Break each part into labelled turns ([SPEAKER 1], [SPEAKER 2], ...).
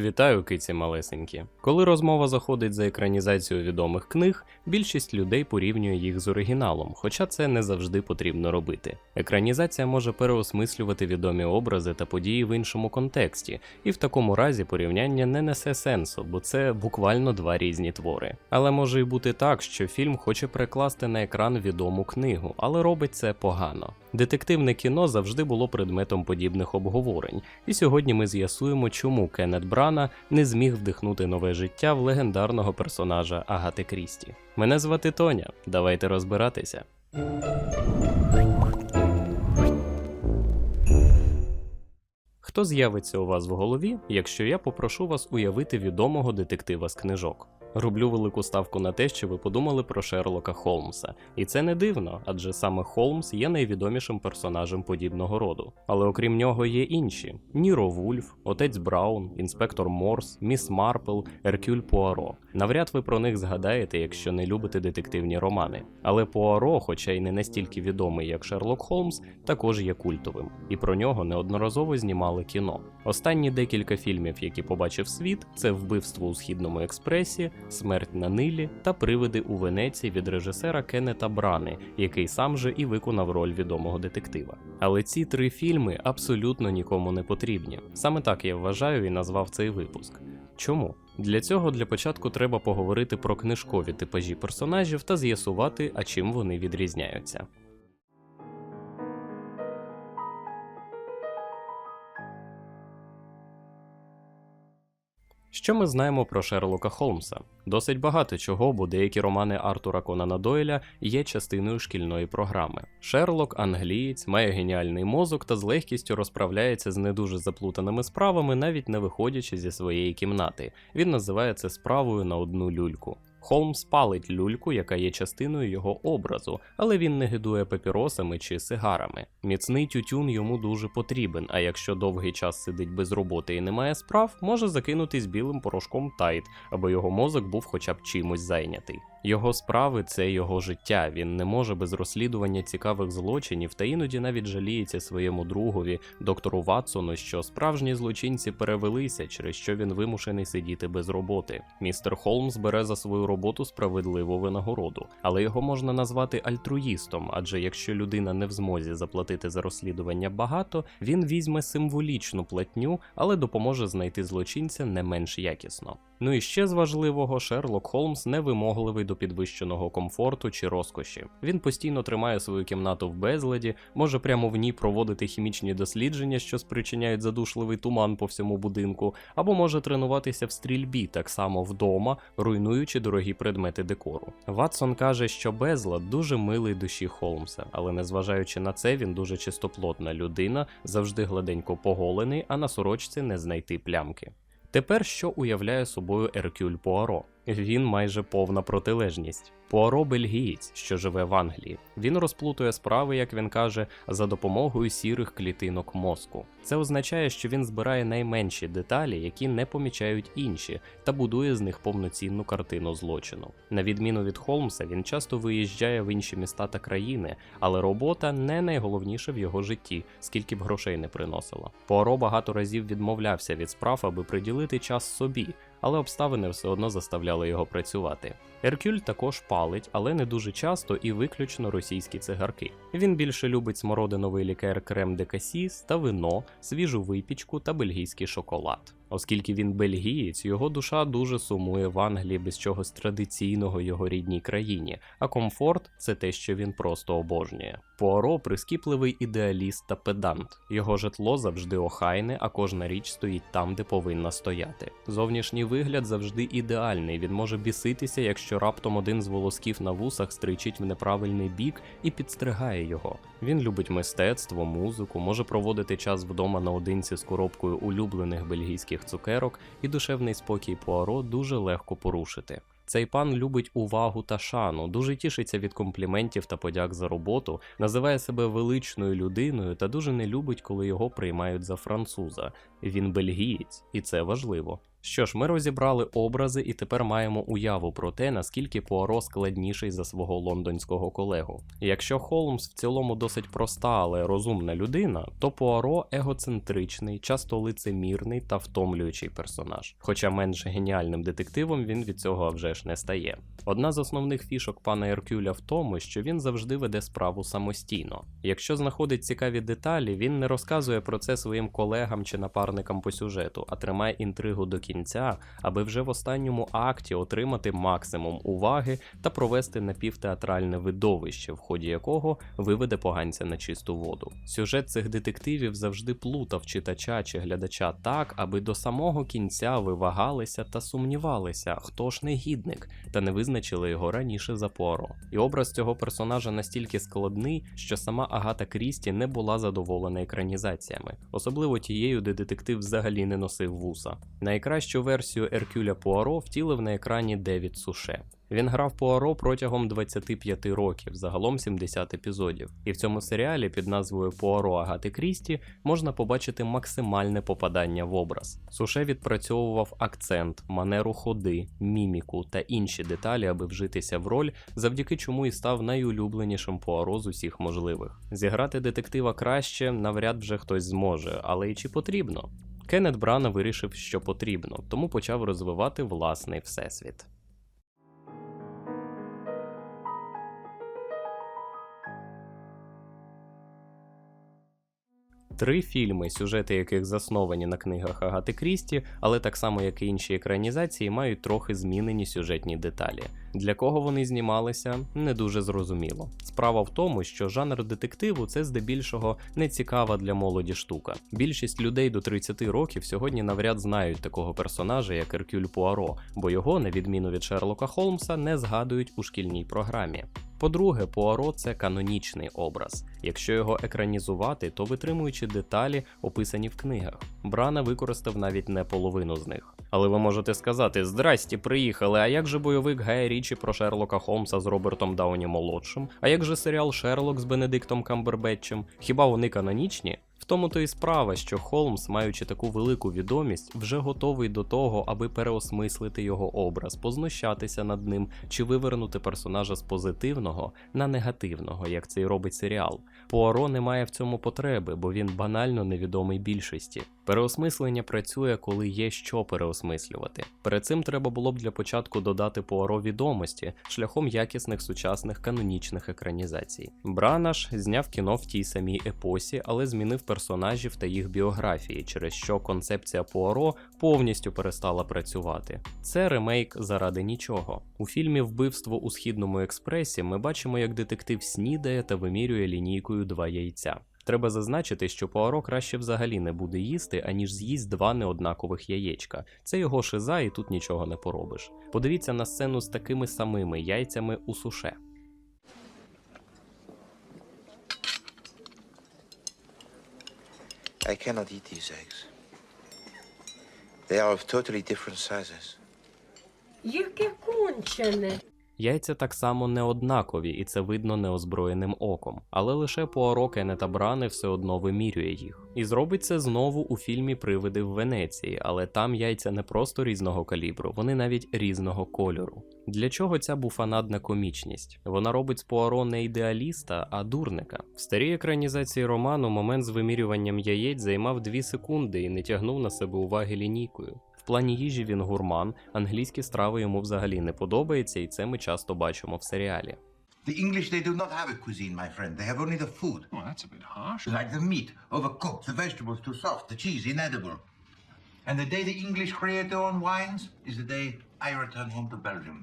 [SPEAKER 1] Вітаю, киці малесенькі. Коли розмова заходить за екранізацію відомих книг, більшість людей порівнює їх з оригіналом, хоча це не завжди потрібно робити. Екранізація може переосмислювати відомі образи та події в іншому контексті, і в такому разі порівняння не несе сенсу, бо це буквально два різні твори. Але може й бути так, що фільм хоче перекласти на екран відому книгу, але робить це погано. Детективне кіно завжди було предметом подібних обговорень, і сьогодні ми з'ясуємо, чому Кеннет Брана не зміг вдихнути нове життя в легендарного персонажа Агати Крісті. Мене звати Тоня. Давайте розбиратися. Хто з'явиться у вас в голові, якщо я попрошу вас уявити відомого детектива з книжок? Роблю велику ставку на те, що ви подумали про Шерлока Холмса, і це не дивно, адже саме Холмс є найвідомішим персонажем подібного роду. Але окрім нього є інші: Ніро Вульф, отець Браун, інспектор Морс, Міс Марпл, Еркюль Пуаро. Навряд ви про них згадаєте, якщо не любите детективні романи. Але Пуаро, хоча й не настільки відомий, як Шерлок Холмс, також є культовим, і про нього неодноразово знімали кіно. Останні декілька фільмів, які побачив світ, це вбивство у східному експресі. Смерть на Нилі та Привиди у Венеції від режисера Кеннета Брани, який сам же і виконав роль відомого детектива. Але ці три фільми абсолютно нікому не потрібні. Саме так я вважаю і назвав цей випуск. Чому? Для цього для початку треба поговорити про книжкові типажі персонажів та з'ясувати, а чим вони відрізняються. Що ми знаємо про Шерлока Холмса? Досить багато чого, бо деякі романи Артура Конана Дойля є частиною шкільної програми. Шерлок, англієць, має геніальний мозок та з легкістю розправляється з не дуже заплутаними справами, навіть не виходячи зі своєї кімнати. Він називає це справою на одну люльку. Холмс палить люльку, яка є частиною його образу, але він не гидує папіросами чи сигарами. Міцний тютюн йому дуже потрібен, а якщо довгий час сидить без роботи і немає справ, може закинутись білим порошком тайт, аби його мозок був хоча б чимось зайнятий. Його справи це його життя. Він не може без розслідування цікавих злочинів та іноді навіть жаліється своєму другові, доктору Ватсону, що справжні злочинці перевелися, через що він вимушений сидіти без роботи. Містер Холмс бере за свою роботу справедливу винагороду, але його можна назвати альтруїстом, адже якщо людина не в змозі заплатити за розслідування багато, він візьме символічну платню, але допоможе знайти злочинця не менш якісно. Ну і ще з важливого, Шерлок Холмс невимогливий до підвищеного комфорту чи розкоші. Він постійно тримає свою кімнату в безладі, може прямо в ній проводити хімічні дослідження, що спричиняють задушливий туман по всьому будинку, або може тренуватися в стрільбі так само вдома, руйнуючи дорогі предмети декору. Ватсон каже, що безлад дуже милий душі Холмса, але незважаючи на це, він дуже чистоплотна людина, завжди гладенько поголений, а на сорочці не знайти плямки. Тепер що уявляє собою Еркюль Пуаро? Він майже повна протилежність. Пуаро бельгієць, що живе в Англії. Він розплутує справи, як він каже, за допомогою сірих клітинок мозку. Це означає, що він збирає найменші деталі, які не помічають інші, та будує з них повноцінну картину злочину. На відміну від Холмса, він часто виїжджає в інші міста та країни, але робота не найголовніше в його житті, скільки б грошей не приносила. Пуаро багато разів відмовлявся від справ, аби приділити час собі, але обставини все одно заставляли його працювати. Еркюль також палить, але не дуже часто і виключно російські цигарки. Він більше любить смородиновий лікер крем де касіс та вино, свіжу випічку та бельгійський шоколад. Оскільки він бельгієць, його душа дуже сумує в Англії без чогось традиційного його рідній країні, а комфорт це те, що він просто обожнює. Пуаро прискіпливий ідеаліст та педант. Його житло завжди охайне, а кожна річ стоїть там, де повинна стояти. Зовнішній вигляд завжди ідеальний. Він може біситися, якщо раптом один з волосків на вусах стричить в неправильний бік і підстригає його. Він любить мистецтво, музику, може проводити час вдома наодинці з коробкою улюблених бельгійських цукерок, і душевний спокій Пуаро дуже легко порушити. Цей пан любить увагу та шану, дуже тішиться від компліментів та подяк за роботу, називає себе величною людиною та дуже не любить, коли його приймають за француза. Він бельгієць, і це важливо. Що ж, ми розібрали образи і тепер маємо уяву про те, наскільки Пуаро складніший за свого лондонського колегу. Якщо Холмс в цілому досить проста, але розумна людина, то Пуаро егоцентричний, часто лицемірний та втомлюючий персонаж. Хоча менш геніальним детективом він від цього вже ж не стає. Одна з основних фішок пана Еркюля в тому, що він завжди веде справу самостійно. Якщо знаходить цікаві деталі, він не розказує про це своїм колегам чи напарникам по сюжету, а тримає інтригу до кінця, аби вже в останньому акті отримати максимум уваги та провести напівтеатральне видовище, в ході якого виведе поганця на чисту воду. Сюжет цих детективів завжди плутав читача чи глядача так, аби до самого кінця ви вагалися та сумнівалися, хто ж негідник, та не визначили його раніше за Пуаро. І образ цього персонажа настільки складний, що сама Агата Крісті не була задоволена екранізаціями, особливо тією, де детектив взагалі не носив вуса. Найкращу версію Еркюля Пуаро втілив на екрані Девід Суше. Він грав Пуаро протягом 25 років, загалом 70 епізодів. І в цьому серіалі під назвою Пуаро Агати Крісті можна побачити максимальне попадання в образ. Суше відпрацьовував акцент, манеру ходи, міміку та інші деталі, аби вжитися в роль, завдяки чому і став найулюбленішим Пуаро з усіх можливих. Зіграти детектива краще навряд вже хтось зможе, але й чи потрібно? Кеннет Брана вирішив, що потрібно, тому почав розвивати власний всесвіт. Три фільми, сюжети яких засновані на книгах Агати Крісті, але так само як і інші екранізації, мають трохи змінені сюжетні деталі. Для кого вони знімалися, не дуже зрозуміло. Справа в тому, що жанр детективу це здебільшого не цікава для молоді штука. Більшість людей до 30 років сьогодні навряд знають такого персонажа, як Еркюль Пуаро, бо його, на відміну від Шерлока Холмса, не згадують у шкільній програмі. По-друге, Пуаро це канонічний образ. Якщо його екранізувати, то витримуючи деталі, описані в книгах. Брана використав навіть не половину з них. Але ви можете сказати: здрасті, приїхали. А як же бойовик Гая Річі про Шерлока Холмса з Робертом Дауні молодшим? А як же серіал Шерлок з Бенедиктом Камбербетчем? Хіба вони канонічні? В тому то і справа, що Холмс, маючи таку велику відомість, вже готовий до того, аби переосмислити його образ, познущатися над ним чи вивернути персонажа з позитивного на негативного, як це й робить серіал. Пуаро не має в цьому потреби, бо він банально невідомий більшості. Переосмислення працює, коли є що переосмислювати. Перед цим треба було б для початку додати Пуаро відомості шляхом якісних сучасних канонічних екранізацій. Бранаш зняв кіно в тій самій епосі, але змінив персонажів та їх біографії, через що концепція Пуаро повністю перестала працювати. Це ремейк заради нічого. У фільмі Вбивство у східному експресі ми бачимо, як детектив снідає та вимірює лінійкою два яйця. Треба зазначити, що Пуаро краще взагалі не буде їсти, аніж з'їсть два неоднакових яєчка. Це його шиза, і тут нічого не поробиш. Подивіться на сцену з такими самими яйцями у суше.
[SPEAKER 2] I cannot eat these eggs. They are of totally different sizes.
[SPEAKER 3] Яке кончене.
[SPEAKER 1] Яйця так само не однакові, і це видно неозброєним оком, але лише Пуаро Кеннета Брани все одно вимірює їх. І зробить це знову у фільмі Привиди в Венеції, але там яйця не просто різного калібру, вони навіть різного кольору. Для чого ця буфанадна комічність? Вона робить з Пуаро не ідеаліста, а дурника. В старій екранізації роману момент з вимірюванням яєць займав 2 секунди і не тягнув на себе уваги лінійкою. В плані їжі він гурман, англійські страви йому взагалі не подобаються, і це ми часто бачимо в серіалі.
[SPEAKER 4] The English, they do not have a cuisine, my friend. They have only the food.
[SPEAKER 5] Well, that's a bit harsh.
[SPEAKER 4] Like the meat, overcooked, the vegetables too soft, the cheese inedible. And the day the English create their own wines is the day I return home to Belgium.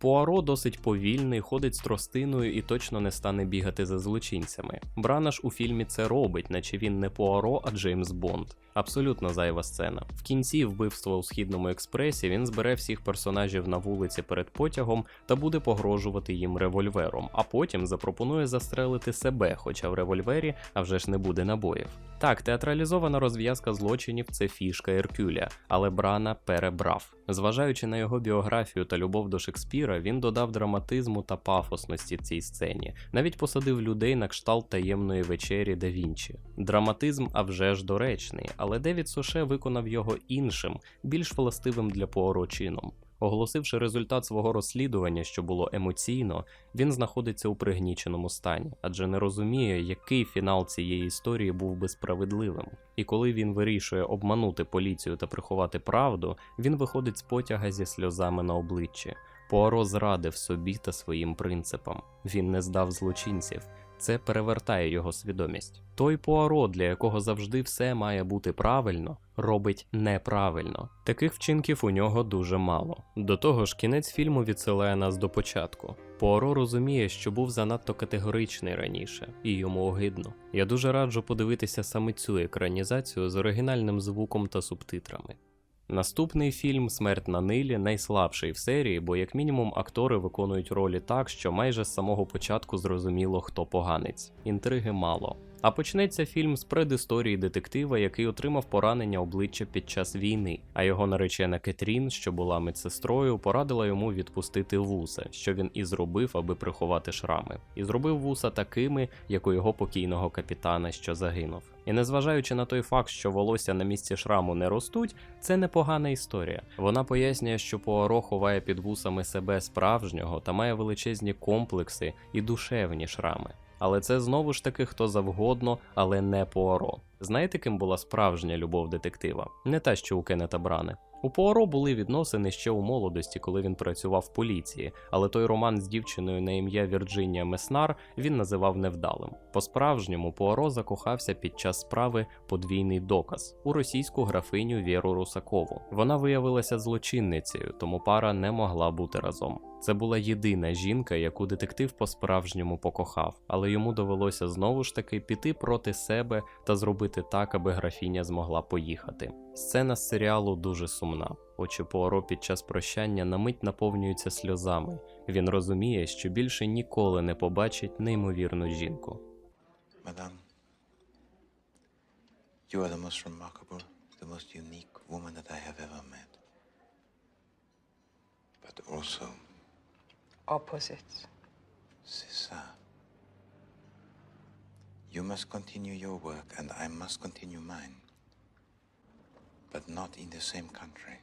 [SPEAKER 1] Пуаро досить повільний, ходить з тростиною і точно не стане бігати за злочинцями. Бранаш у фільмі це робить, наче він не Пуаро, а Джеймс Бонд. Абсолютно зайва сцена. В кінці вбивства у східному експресі він збере всіх персонажів на вулиці перед потягом та буде погрожувати їм револьвером, а потім запропонує застрелити себе, хоча в револьвері а вже ж не буде набоїв. Так, театралізована розв'язка злочинів це фішка Еркюля, але Брана перебрав. Зважаючи на його біографію та любов до Шекспіра, він додав драматизму та пафосності цій сцені, навіть посадив людей на кшталт таємної вечері да Вінчі. Драматизм, а вже ж доречний, але Девід Соше виконав його іншим, більш властивим для Пуаро чином. Оголосивши результат свого розслідування, що було емоційно, він знаходиться у пригніченому стані, адже не розуміє, який фінал цієї історії був би справедливим. І коли він вирішує обманути поліцію та приховати правду, він виходить з потяга зі сльозами на обличчі. Пуаро зрадив собі та своїм принципам. Він не здав злочинців. Це перевертає його свідомість. Той Пуаро, для якого завжди все має бути правильно, робить неправильно. Таких вчинків у нього дуже мало. До того ж, кінець фільму відсилає нас до початку. Пуаро розуміє, що був занадто категоричний раніше, і йому огидно. Я дуже раджу подивитися саме цю екранізацію з оригінальним звуком та субтитрами. Наступний фільм Смерть на Нилі найслабший в серії, бо як мінімум актори виконують ролі так, що майже з самого початку зрозуміло, хто поганець. Інтриги мало. А почнеться фільм з предісторії детектива, який отримав поранення обличчя під час війни, а його наречена Кетрін, що була медсестрою, порадила йому відпустити вуса, що він і зробив, аби приховати шрами, і зробив вуса такими, як у його покійного капітана, що загинув. І незважаючи на той факт, що волосся на місці шраму не ростуть, це непогана історія. Вона пояснює, що Пуаро ховає під вусами себе справжнього та має величезні комплекси і душевні шрами. Але це знову ж таки хто завгодно, але не Пуаро. Знаєте, ким була справжня любов детектива? Не та, що у Кеннета Брани. У Пуаро були відносини ще у молодості, коли він працював в поліції, але той роман з дівчиною на ім'я Вірджинія Меснар він називав невдалим. По-справжньому Пуаро закохався під час справи подвійний доказ у російську графиню Віру Русакову. Вона виявилася злочинницею, тому пара не могла бути разом. Це була єдина жінка, яку детектив по-справжньому покохав, але йому довелося знову ж таки піти проти себе та зробити так, аби графіня змогла поїхати. Сцена з серіалу дуже сумна. Очі Пуаро під час прощання на мить наповнюються сльозами. Він розуміє, що більше ніколи не побачить неймовірну жінку.
[SPEAKER 2] Madame, you are the most remarkable, the most unique woman that I have ever met. But also,
[SPEAKER 5] Opposites.
[SPEAKER 2] c'est ça. You must continue your work, and I must continue mine. But not in the same country.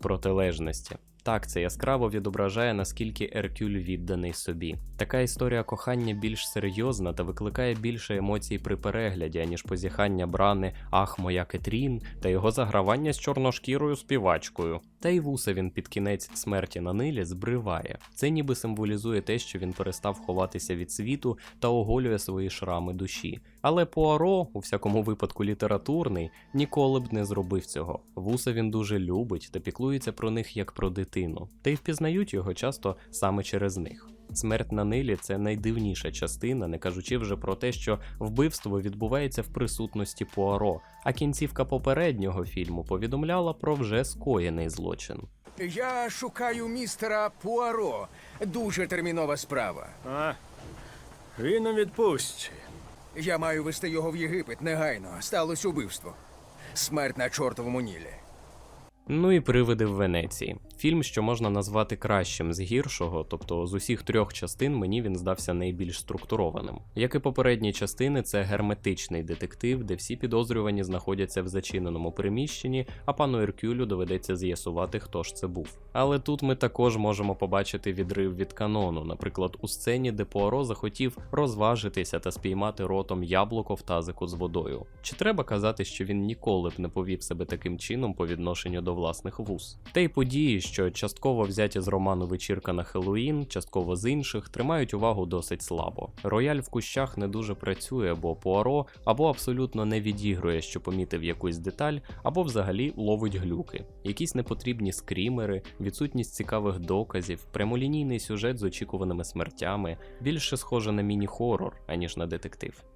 [SPEAKER 1] протилежності. Так, це яскраво відображає, наскільки Еркюль відданий собі. Така історія кохання більш серйозна та викликає більше емоцій при перегляді, аніж позіхання брани Ах, моя Кетрін та його загравання з чорношкірою співачкою. Та й вуса він під кінець смерті на нилі збриває. Це ніби символізує те, що він перестав ховатися від світу та оголює свої шрами душі. Але Пуаро, у всякому випадку літературний, ніколи б не зробив цього. Вуса він дуже любить та піклується про них як про дитину, та й впізнають його часто саме через них. Смерть на Нилі це найдивніша частина, не кажучи вже про те, що вбивство відбувається в присутності Пуаро, а кінцівка попереднього фільму повідомляла про вже скоєний злочин.
[SPEAKER 6] Я шукаю містера Пуаро. Дуже термінова справа.
[SPEAKER 7] А, він у відпустці.
[SPEAKER 6] Я маю вести його в Єгипет негайно. Сталося убивство. Смерть на чортовому нілі.
[SPEAKER 1] Ну і привиди в Венеції. Фільм, що можна назвати кращим з гіршого, тобто з усіх трьох частин мені він здався найбільш структурованим. Як і попередні частини, це герметичний детектив, де всі підозрювані знаходяться в зачиненому приміщенні, а пану Еркюлю доведеться з'ясувати, хто ж це був. Але тут ми також можемо побачити відрив від канону, наприклад, у сцені, де Пуаро захотів розважитися та спіймати ротом яблуко в тазику з водою. Чи треба казати, що він ніколи б не повів себе таким чином по відношенню до власних вуз? Та й події, що частково взяті з роману Вечірка на Хеллоїн, частково з інших, тримають увагу досить слабо. Рояль в кущах не дуже працює, бо Пуаро або абсолютно не відігрує, що помітив якусь деталь, або взагалі ловить глюки, якісь непотрібні скрімери, відсутність цікавих доказів, прямолінійний сюжет з очікуваними смертями, більше схоже на міні-хорор, аніж на детектив.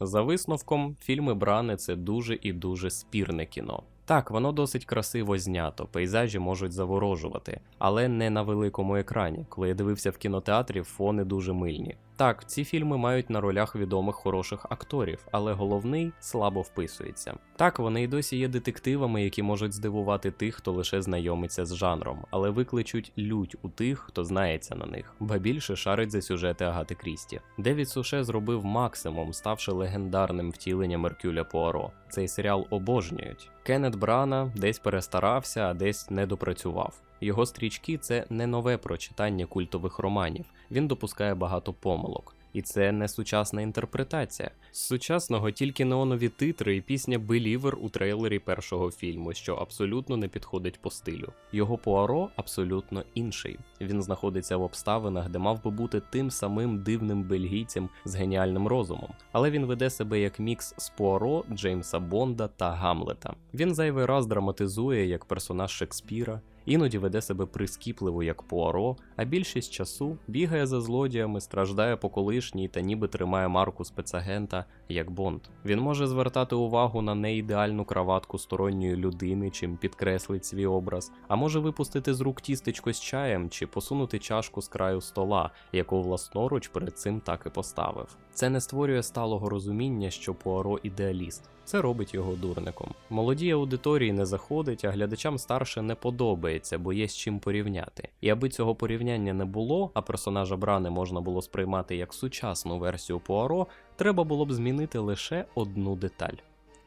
[SPEAKER 1] За висновком, фільми Брани це дуже і дуже спірне кіно. Так, воно досить красиво знято, пейзажі можуть заворожувати, але не на великому екрані. Коли я дивився в кінотеатрі, фони дуже мильні. Так, ці фільми мають на ролях відомих хороших акторів, але головний слабо вписується. Так, вони й досі є детективами, які можуть здивувати тих, хто лише знайомиться з жанром, але викличуть лють у тих, хто знається на них, ба більше шарить за сюжети Агати Крісті. Девід Суше зробив максимум, ставши легендарним втіленням Еркюля Пуаро. Цей серіал обожнюють. Кеннет Брана десь перестарався, а десь не допрацював. Його стрічки це не нове прочитання культових романів. Він допускає багато помилок. І це не сучасна інтерпретація. З сучасного тільки неонові титри і пісня Believer у трейлері першого фільму, що абсолютно не підходить по стилю. Його Пуаро абсолютно інший. Він знаходиться в обставинах, де мав би бути тим самим дивним бельгійцем з геніальним розумом, але він веде себе як мікс з Пуаро, Джеймса Бонда та Гамлета. Він зайвий раз драматизує як персонаж Шекспіра. Іноді веде себе прискіпливо як Пуаро, а більшість часу бігає за злодіями, страждає по колишній та ніби тримає марку спецагента як Бонд. Він може звертати увагу на неідеальну краватку сторонньої людини, чим підкреслить свій образ, а може випустити з рук тістечко з чаєм чи посунути чашку з краю стола, яку власноруч перед цим так і поставив. Це не створює сталого розуміння, що Пуаро ідеаліст. Це робить його дурником. Молодій аудиторії не заходить, а глядачам старше не подобається, бо є з чим порівняти. І аби цього порівняння не було, а персонажа Брани можна було сприймати як сучасну версію Пуаро, треба було б змінити лише одну деталь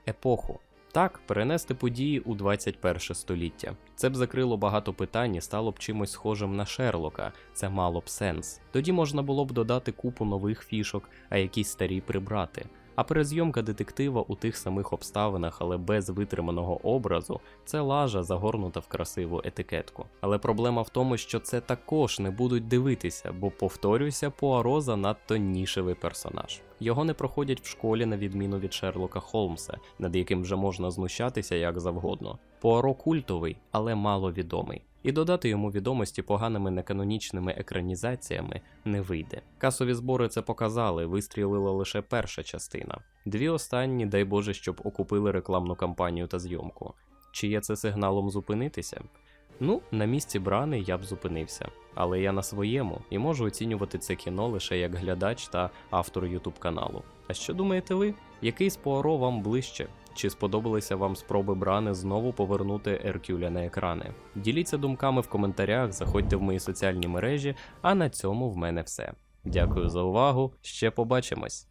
[SPEAKER 1] епоху. Так, перенести події у 21 століття. Це б закрило багато питань і стало б чимось схожим на Шерлока. Це мало б сенс. Тоді можна було б додати купу нових фішок, а якісь старі прибрати. А перезйомка детектива у тих самих обставинах, але без витриманого образу, це лажа загорнута в красиву етикетку. Але проблема в тому, що це також не будуть дивитися, бо повторюся, Пуаро занадто нішевий персонаж. Його не проходять в школі на відміну від Шерлока Холмса, над яким вже можна знущатися як завгодно. Пуаро культовий, але маловідомий. І додати йому відомості поганими неканонічними екранізаціями не вийде. Касові збори це показали, вистрілила лише перша частина. Дві останні, дай Боже, щоб окупили рекламну кампанію та зйомку. Чи є це сигналом зупинитися? Ну, на місці брани я б зупинився, але я на своєму і можу оцінювати це кіно лише як глядач та автор Ютуб каналу. А що думаєте ви? Який з Пуаро вам ближче? Чи сподобалися вам спроби Брани знову повернути Еркюля на екрани? Діліться думками в коментарях, заходьте в мої соціальні мережі, а на цьому в мене все. Дякую за увагу, ще побачимось!